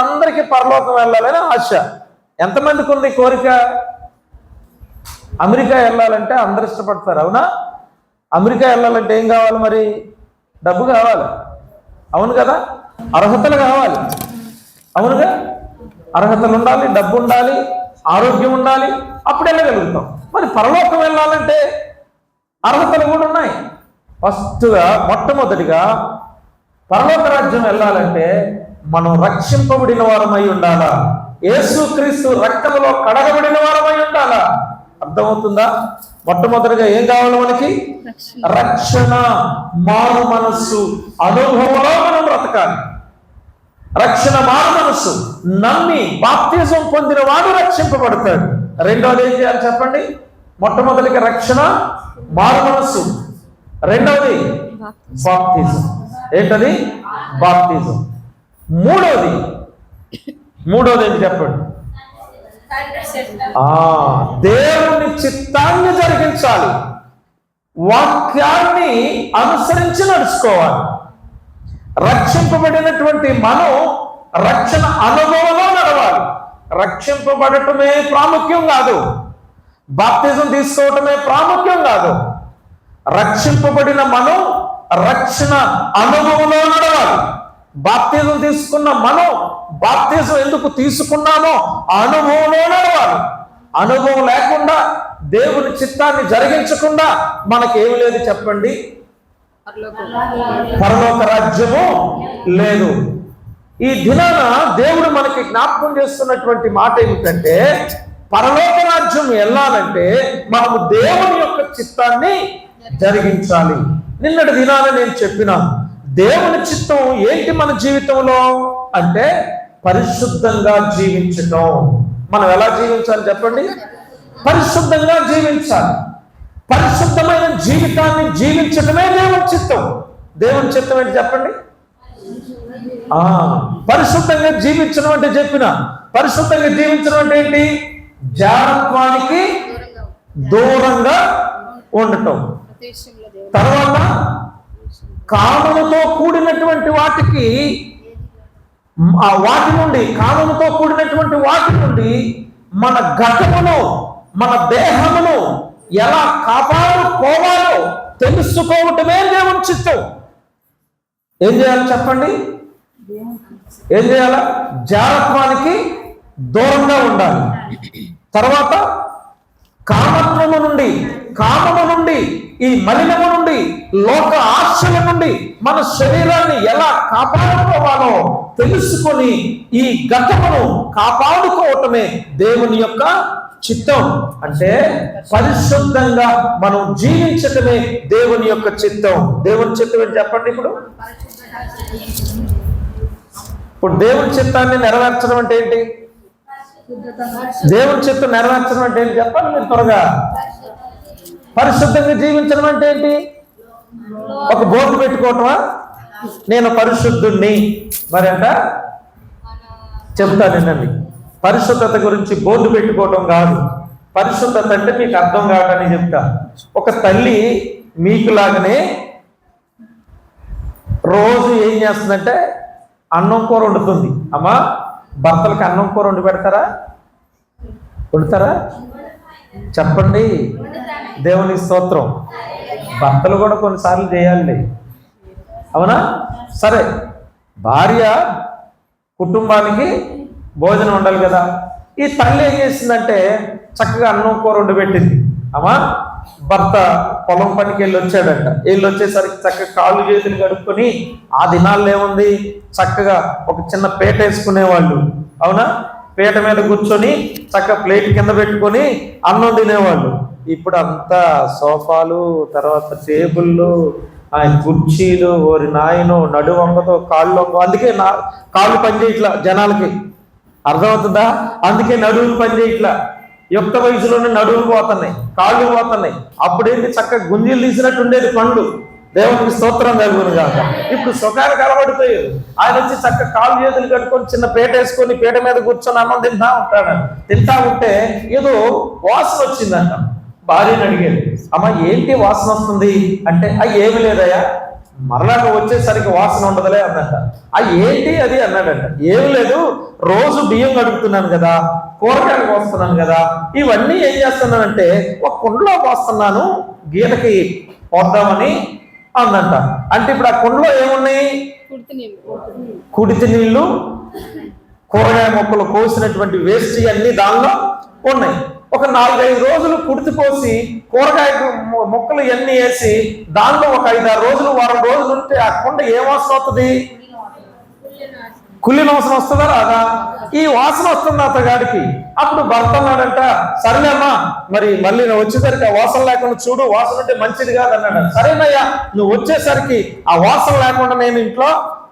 అందరికీ పరలోకం వెళ్ళాలని ఆశ. ఎంతమందికి ఉంది కోరిక? అమెరికా వెళ్ళాలంటే అందరు ఇష్టపడతారు అవునా? అమెరికా వెళ్ళాలంటే ఏం కావాలి మరి? డబ్బు కావాలి. అవును కదా? అర్హతలు కావాలి. అవునుగా అర్హతలు ఉండాలి డబ్బు ఉండాలి ఆరోగ్యం ఉండాలి అప్పుడు వెళ్ళగలుగుతాం. మరి పరలోకం వెళ్ళాలంటే అర్హతలు కూడా ఉన్నాయి. ఫస్ట్గా మొట్టమొదటిగా పరలోక రాజ్యం వెళ్ళాలంటే మనం రక్షింపబడిన వారమై ఉండాలా? యేసుక్రీస్తు రక్తములో కడగబడిన వారమై ఉండాలా? అర్థమవుతుందా? మొట్టమొదటిగా ఏం కావాలి మనకి? రక్షణ. మారు మనస్సు అనుభవంలో మనం బ్రతకాలి. రక్షణ మారు మనస్సు నమ్మి బాప్తిజం పొందిన వాడు రక్షింపబడతాడు. రెండవది ఏం చేయాలి చెప్పండి? మొట్టమొదటిగా రక్షణ మారు మనస్సు. రెండవది బాప్తిజం. ఏంటది? బాప్తిజం. మూడవది మూడోది ఏంటి చెప్పండి? ఆ దేవుని చిత్తాన్ని జరిగించాలి. వాక్యాన్ని అనుసరించి నడుచుకోవాలి. రక్షింపబడినటువంటి మనం రక్షణ అనుభవంలో నడవాలి. రక్షింపబడటమే ప్రాముఖ్యం కాదు. బాప్తిజం తీసుకోవటమే ప్రాముఖ్యం కాదు. రక్షింపబడిన మనం రక్షణ అనుభవంలో నడవాలి. బాప్తిజం తీసుకున్న మనం బాప్తిజం ఎందుకు తీసుకున్నామో అనుభవంలో నడవాలి. అనుభవం లేకుండా దేవుని చిత్తాన్ని జరిగించకుండా మనకేమి లేదు చెప్పండి. పరలోక రాజ్యము లేదు. ఈ దినాన దేవుడు మనకి జ్ఞాపకం చేస్తున్నటువంటి మాట ఏమిటంటే పరలోక రాజ్యం వెళ్ళాలంటే మనము దేవుని యొక్క చిత్తాన్ని జరిగించాలి. నిన్నటి దినాన నేను చెప్పినాను దేవుని చిత్తం ఏంటి మన జీవితంలో? అంటే పరిశుద్ధంగా జీవించటం. మనం ఎలా జీవించాలి చెప్పండి? పరిశుద్ధంగా జీవించాలి. పరిశుద్ధమైన జీవితాన్ని జీవించటమే దేవుని చిత్తం. దేవుని చిత్తం ఏంటి చెప్పండి? ఆ పరిశుద్ధంగా జీవించడం అంటే చెప్పిన. పరిశుద్ధంగా జీవించడం అంటే ఏంటి? జారత్వానికి దూరంగా ఉండటం. తర్వాత కామముతో కూడినటువంటి వాటికి ఆ వాటి నుండి కామముతో కూడినటువంటి వాటి నుండి మన గతమును మన దేహమును ఎలా కాపాడుకోవాలో తెలుసుకోవటమే దేవుని చిత్తం. ఏం చేయాలి చెప్పండి? ఏం చేయాలా? జారత్వానికి దూరంగా ఉండాలి. తర్వాత కామత్వము నుండి కామము నుండి ఈ మలినము నుండి లోక ఆశల నుండి మన శరీరాన్ని ఎలా కాపాడుకోవాలో తెలుసుకొని ఈ గతమును కాపాడుకోవటమే దేవుని యొక్క చిత్తం. అంటే పరిశుద్ధంగా మనం జీవించటమే దేవుని యొక్క చిత్తం. దేవుని చిత్తం ఏంటి చెప్పండి ఇప్పుడు? ఇప్పుడు దేవుని చిత్తాన్ని నెరవేర్చడం అంటే ఏంటి? దేవుని చిత్తం నెరవేర్చడం అంటే ఏంటి? చెప్పండి మీరు త్వరగా. పరిశుద్ధంగా జీవించడం అంటే ఏంటి? ఒక బోర్డు పెట్టుకోవటమా? నేను పరిశుద్ధుణ్ణి. మరంట చెప్తాను వినండి. పరిశుద్ధత గురించి బోర్డు పెట్టుకోవటం కాదు. పరిశుద్ధత అంటే మీకు అర్థం కావటని చెప్తా. ఒక తల్లి మీకు లాగానే రోజు ఏం చేస్తుందంటే అన్నం కూర వండుతుంది. అమ్మా భర్తలకు అన్నం కూర వండి పెడతారా? వండుతారా? చెప్పండి. దేవుని స్తోత్రం. భర్తలు కూడా కొన్నిసార్లు చేయాలి అవునా? సరే. భార్య కుటుంబానికి భోజనం ఉండాలి కదా. ఈ తల్లి ఏం చేసిందంటే చక్కగా అన్నం కూర వండి పెట్టింది అమ్మా భర్త పొలం పనికి వెళ్ళి వచ్చాడంట. వెళ్ళి వచ్చేసరికి చక్కగా కాళ్ళు చేతులు కడుక్కొని ఆ దినాల్లో ఏముంది? చక్కగా ఒక చిన్న పేట వేసుకునేవాళ్ళు. అవునా? పీట మీద కూర్చొని చక్కగా ప్లేట్ కింద పెట్టుకొని అన్నం తినేవాళ్ళు. ఇప్పుడు అంతా సోఫాలు తర్వాత టేబుళ్ళు ఆ కుర్చీలు ఓరి నాయను నడు వంగతో కాళ్ళు వంగ అందుకే నా కాళ్ళు పనిచేయట్లా జనాలకి. అర్థమవుతుందా? అందుకే నడువులు పనిచేయట్లా యుక్త వయసులోనే నడువులు పోతున్నాయి కాళ్ళు పోతున్నాయి. అప్పుడేంటి చక్కగా గుంజీలు తీసినట్టు ఉండేది పండ్లు. దేవునికి స్తోత్రం కలుగును కాక ఇప్పుడు సుఖాలు కలబడిపోయారు ఆయన వచ్చి చక్క కాలు చేతులు కట్టుకొని చిన్న పేట వేసుకొని పీట మీద కూర్చొని అన్నం తింటా ఉంటాడు. తింటా ఉంటే ఏదో వాసన వచ్చిందంట. భార్యని అడిగేది అమ్మ ఏంటి వాసన వస్తుంది? అంటే అవి ఏమి లేదయ్యా. మరలాక వచ్చేసరికి వాసన ఉండదులే అన్నట ఆ ఏంటి అది? అన్నాడంట. ఏం లేదు. రోజు బియ్యం కడుగుతున్నాను కదా కూరగాయలు పోస్తున్నాను కదా. ఇవన్నీ ఏం చేస్తున్నానంటే ఒక కుండలో పోస్తున్నాను గీతకి పోద్దామని అందంట అంటే ఇప్పుడు ఆ కుండలో ఏమున్నాయి? కుడితి నీళ్ళు కూరగాయ మొక్కలు కోసినటువంటి వేస్ట్ అన్ని దానిలో ఉన్నాయి. ఒక నాలుగైదు రోజులు కుడితి పోసి కూరగాయ మొక్కలు ఇవన్నీ వేసి దానిలో ఒక ఐదారు రోజులు వారం రోజులు ఉంటే ఆ కుండ ఏ వాసన వస్తుంది కుళ్ళిన వాసన వస్తుందా రాదా? ఈ వాసన వస్తుంది అతగాడికి అప్పుడు భర్త అన్నాడంట సరేలేమ్మా మరి మళ్ళీ నువ్వు వచ్చేసరికి ఆ వాసన లేకుండా చూడు వాసన ఉంటే మంచిది కాదు అన్నాడు. సరేనయ్యా నువ్వు వచ్చేసరికి ఆ వాసన లేకుండా నేను ఇంట్లో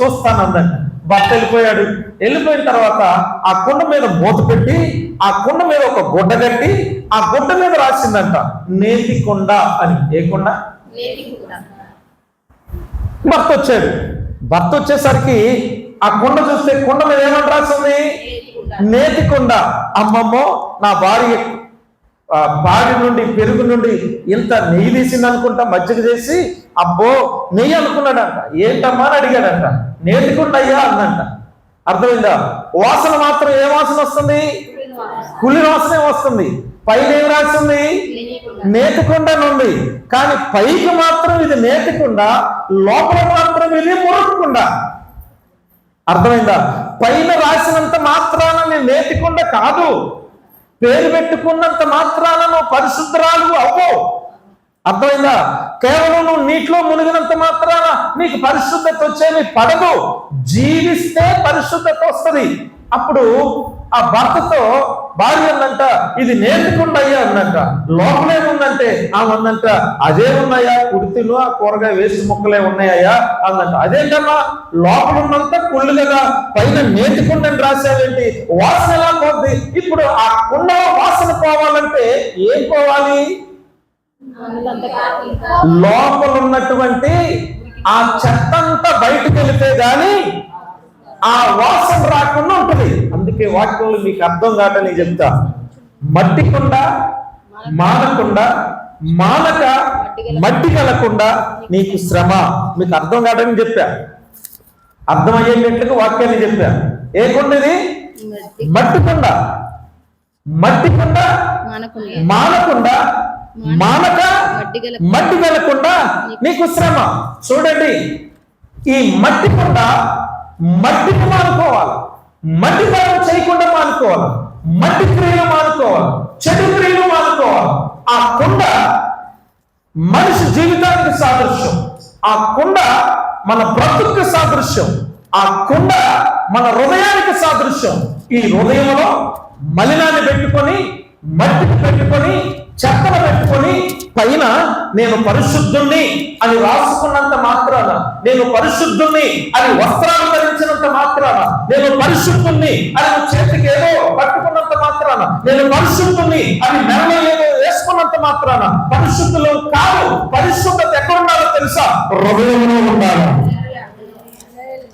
చూస్తాను అందంట భర్త వెళ్ళిపోయాడు. వెళ్ళిపోయిన తర్వాత ఆ కుండ మీద మూత పెట్టి ఆ కుండ మీద ఒక గుడ్డ కట్టి ఆ గుడ్డ మీద రాసిందంట నేతి కుండ అని. ఏ కుండ. భర్త వచ్చాడు. భర్త వచ్చేసరికి ఆ కుండ చూస్తే కుండ మీద ఏమని రాసింది? నేతి కుండ అమ్మమ్మో నా భార్య పాడి నుండి పెరుగు నుండి ఇంత నెయ్యి తీసింది అనుకుంటా మజ్జిగ చేసి అబ్బో నెయ్యి అనుకున్నాడంట. ఏంటమ్మా అని అడిగాడంట. నేతి కుండ అయ్యా అందంట అర్థమైందా? వాసన మాత్రం ఏ వాసన వస్తుంది? కులి వాసనే వస్తుంది. పైన ఏం రాసింది? నేతికొండ. ఉంది. కానీ పైకి మాత్రం ఇది నేతికొండ లోపల మాత్రం ఇది మురకకుండా. అర్థమైందా? పైన రాసినంత మాత్రాన నేను నేతికొండ కాదు. పేరు పెట్టుకున్నంత మాత్రాన నువ్వు పరిశుద్ధరాలు అవ్వవు అర్థమైందా? కేవలం నువ్వు నీటిలో మునిగినంత మాత్రాన నీకు పరిశుద్ధత వచ్చేది పడదు. జీవిస్తే పరిశుద్ధత వస్తుంది. అప్పుడు ఆ భర్తతో భార్య అన్నంట ఇది నేర్చుకుండయ్యా అయ్యా అన్నంట లోపలేముందంటే ఆమె అందంట అదే ఉన్నాయా? కుర్తిలో ఆ కూరగాయ వేసి ముక్కలే ఉన్నాయా? అన్నంట. అదేంటమ్మా? లోపల ఉన్నంత కుళ్ళు కదా. పైన నేతికుండని రాశావేంటి? వాసన ఎలా పోద్ది? ఇప్పుడు ఆ కుండలో వాసన పోవాలంటే ఏం పోవాలి? లోపల ఉన్నటువంటి ఆ చెత్త అంతా బయటకు వెళితే గాని ఆ వాసన రాకుండా ఉంటుంది. అందుకే వాక్యంలో మీకు అర్థం కాదని చెప్తా. మట్టి కుండ మానకుండా మానక మట్టి కలకుండా నీకు శ్రమ. మీకు అర్థం కాదని చెప్పా. అర్థమయ్యేటట్లుగా వాక్యాన్ని చెప్పా. ఏ కుండ ఇది? మట్టి. కుండ. మట్టి కుండ మానకుండా మానక మట్టి వెళ్ళకుండా నీకు శ్రమ. చూడండి. ఈ మట్టి కుండ మట్టిని మానుకోవాలి. మట్టి పనులు చేయకుండా మానుకోవాలి. మట్టి క్రియలు మానుకోవాలి. చెడు క్రియలు మానుకోవాలి. ఆ కుండ మనిషి జీవితానికి సాదృశ్యం. ఆ కుండ మన బ్రతుకు సాదృశ్యం. ఆ కుండ మన హృదయానికి సాదృశ్యం. ఈ హృదయంలో మలినాన్ని పెట్టుకొని మట్టిని పెట్టుకొని చెత్తను పెట్టుకొని పైన నేను పరిశుద్ధుణ్ణి అని రాసుకున్నంత మాత్రాన నేను పరిశుద్ధుణ్ణి అని వస్త్రాలు ధరించినంత మాత్రాన నేను పరిశుద్ధుణ్ణి అని నువ్వు చేతికి ఏదో పట్టుకున్నంత మాత్రాన నేను పరిశుద్ధుణ్ణి అని మెడలో వేసుకున్నంత మాత్రాన పరిశుద్ధులు కాదు పరిశుద్ధత ఎక్కడ ఉండాలో తెలుసా? హృదయంలో ఉండాలి.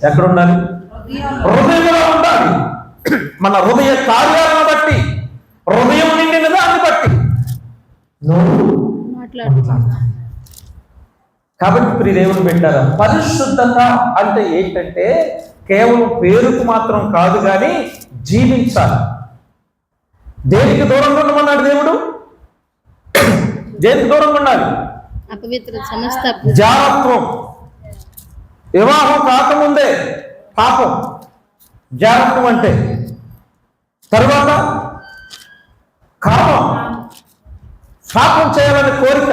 ఎక్కడ ఉండాలి హృదయంలో ఉండాలి. మన హృదయ కార్యాలను బట్టి హృదయం నిండిన దాన్ని బట్టి. నోరు మాట్లాడుతున్నా కాబట్టి ప్రియ దేవుని పెట్టారా పరిశుద్ధత అంటే ఏంటంటే కేవలం పేరుకు మాత్రం కాదు కానీ జీవించాలి. దేనికి దూరంగా ఉండమన్నాడు దేవుడు? దేనికి దూరంగా ఉండాలి? జారత్వం. వివాహం కాకముందే పాపం. జారత్వం అంటే తర్వాత కామం పాపం చేయాలనే కోరిక.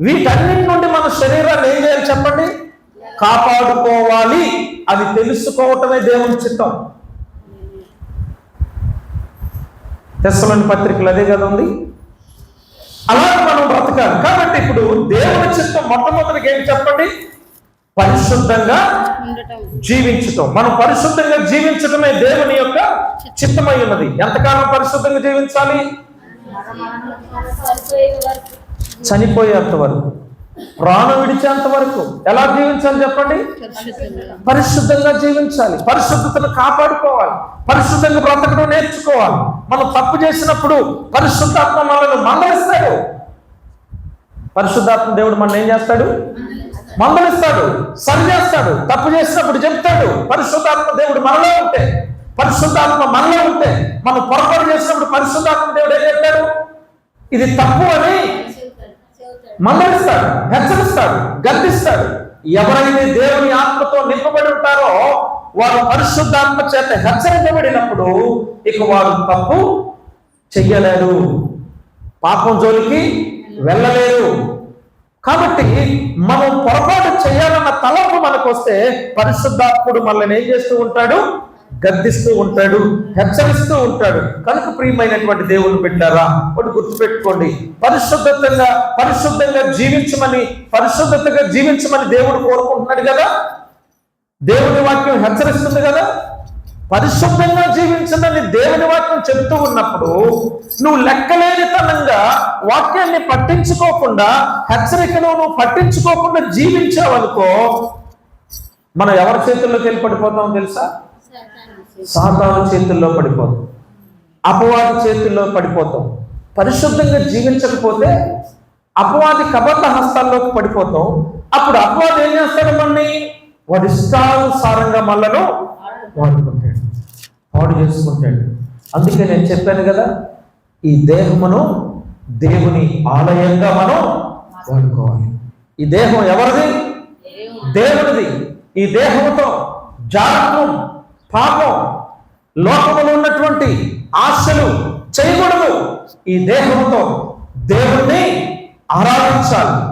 వీటన్నిటి నుండి మన శరీరాన్ని ఏం చేయాలి చెప్పండి? కాపాడుకోవాలి. అది తెలుసుకోవటమే దేవుని చిత్తం. తెస్సలోని పత్రికలు అదే కదా ఉంది? అలాగే మనం బ్రతకాలి. కాబట్టి ఇప్పుడు దేవుని చిత్తం మొట్టమొదటిగా ఏం చెప్పండి? పరిశుద్ధంగా జీవించటం. మనం పరిశుద్ధంగా జీవించటమే దేవుని యొక్క చిత్తమై ఉన్నది. ఎంతకాలం పరిశుద్ధంగా జీవించాలి? చనిపోయేంత వరకు. ప్రాణం విడిచేంత వరకు ఎలా జీవించాలి చెప్పండి? పరిశుద్ధంగా. జీవించాలి. పరిశుద్ధతను కాపాడుకోవాలి. పరిశుద్ధంగా బ్రతకడం నేర్చుకోవాలి. మనం తప్పు చేసినప్పుడు పరిశుద్ధాత్మ మనల్ని మందలిస్తాడు. పరిశుద్ధాత్మ దేవుడు మన ఏం చేస్తాడు? మందలిస్తాడు. సరి చేస్తాడు. తప్పు చేసినప్పుడు చెప్తాడు. పరిశుద్ధాత్మ దేవుడు మనలో ఉంటే పరిశుద్ధాత్మ మనలో ఉంటే మనం పొరపాటు చేసినప్పుడు పరిశుద్ధాత్మ దేవుడు ఏం చెప్తాడు? ఇది తప్పు అని మందరిస్తాడు హెచ్చరిస్తాడు గర్దిస్తాడు ఎవరైతే దేవుని ఆత్మతో నింపబడి ఉంటారో వారు పరిశుద్ధాత్మ చేత హెచ్చరించబడినప్పుడు ఇక వారు తప్పు చెయ్యలేరు. పాపం జోలికి వెళ్ళలేరు. కాబట్టి మనం పొరపాటు చేయాలన్న తలపు మనకు వస్తే పరిశుద్ధాత్ముడు మనల్ని ఏం చేస్తూ ఉంటాడు? గద్దిస్తూ ఉంటాడు హెచ్చరిస్తూ ఉంటాడు. కనుక ప్రియమైనటువంటి దేవుని పెట్టారా ఒకటి గుర్తుపెట్టుకోండి. పరిశుద్ధతంగా పరిశుద్ధంగా జీవించమని పరిశుద్ధతగా జీవించమని దేవుడు కోరుకుంటున్నాడు కదా? దేవుని వాక్యం హెచ్చరిస్తుంది కదా? పరిశుద్ధంగా జీవించదని దేవుని వాక్యం చెబుతూ ఉన్నప్పుడు నువ్వు లెక్కలేనితనంగా వాక్యాన్ని పట్టించుకోకుండా హెచ్చరికను నువ్వు పట్టించుకోకుండా జీవించావనుకో మనం ఎవరి చేతుల్లోకి వెళ్ళి పడిపోతామో తెలుసా? సాతాను చేతుల్లో పడిపోతాం. అపవాది చేతుల్లో పడిపోతాం. పరిశుద్ధంగా జీవించకపోతే అపవాది కబద్ధ హస్తాల్లోకి పడిపోతాం. అప్పుడు అపవాది ఏం చేస్తాడు మనని? వాడి ఇష్టానుసారంగా మనలను వాడుకుంటాడు. పాడు చేసుకుంటాడు. అందుకే నేను చెప్పాను కదా ఈ దేహమును దేవుని ఆలయంగా మనం వాడుకోవాలి. ఈ దేహం ఎవరిది? దేవుడిది ఈ దేహంతో జాగ్రత్తం పాపం లోకంలో ఉన్నటువంటి ఆశలు చేయకూడదు. ఈ దేహంతో దేవుణ్ణి ఆరాధించాలి.